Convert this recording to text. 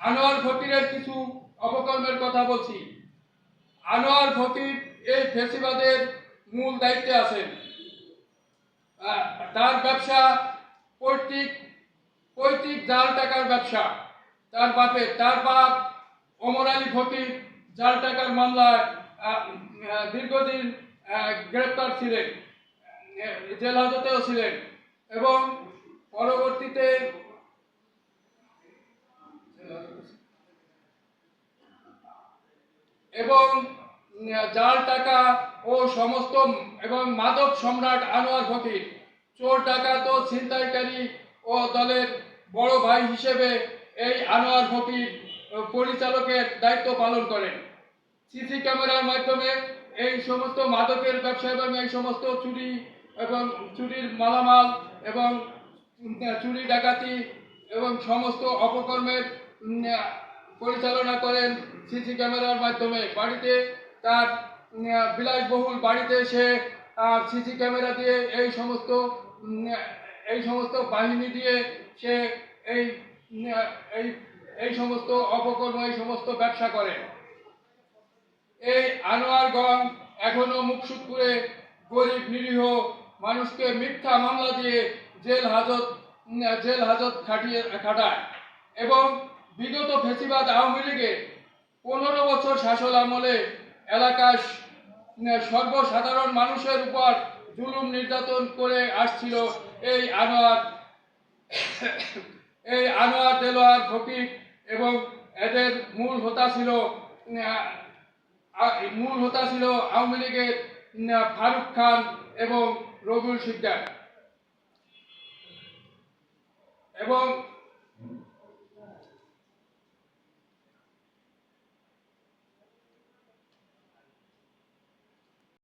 আনোয়ার ফকিরের কিছু অপকর্মের কথা বলছি। আনোয়ার ফকির এই ফেসিবাদের মূল দায়িত্বে আছেন। তার ব্যবসা পৈতৃক পৈতৃক জাল টাকার ব্যবসা। তার বাপের তার বাপ ওমর আলী ফকির জাল টাকার মামলায় দীর্ঘদিন গ্রেপ্তার ছিলেন জেল হাজতেও ছিলেন এবং পরবর্তীতে এবং জাল টাকা ও সমস্ত, এবং মাদক সম্রাট আনোয়ার ফকির। চোর ডাকাত ও ছিনতাইকারী ও দলের বড় ভাই হিসেবে এই আনোয়ার ফকির পরিচালকের দায়িত্ব পালন করেন। সিসি ক্যামেরার মাধ্যমে এই সমস্ত মাদকের ব্যবসা এবং এই সমস্ত চুরি এবং চুরির মালামাল এবং চুরি ডাকাতি এবং সমস্ত অপকর্মের পরিচালনা করেন সিসি ক্যামেরার মাধ্যমে। বাড়িতে তার বিলাসবহুল বাড়িতে সে সিসি ক্যামেরা দিয়ে এই সমস্ত এই সমস্ত বাহিনী দিয়ে সে এই এই এই সমস্ত অপকর্ম, এই সমস্ত ব্যবসা করে। এই আনোয়ারগঞ্জ এখনও মুকসুদপুরে গরিব, নিরীহ মানুষকে মিথ্যা মামলা দিয়ে জেল হাজত জেল হাজত খাটিয়ে, খাটায় এবং বিগত ফেসিবাদ আওয়ামী লীগের পনেরো বছর শাসন আমলে এলাকার সর্বসাধারণ মানুষের উপর জুলুম নির্যাতন করে আসছিল এই আনোয়ার। এই আনোয়ার দেলোয়ার ফকির এবং এদের মূল হোতা ছিল মূল হোতা ছিল আওয়ামী লীগের ফারুক খান এবং রবিউল সিকদার। এবং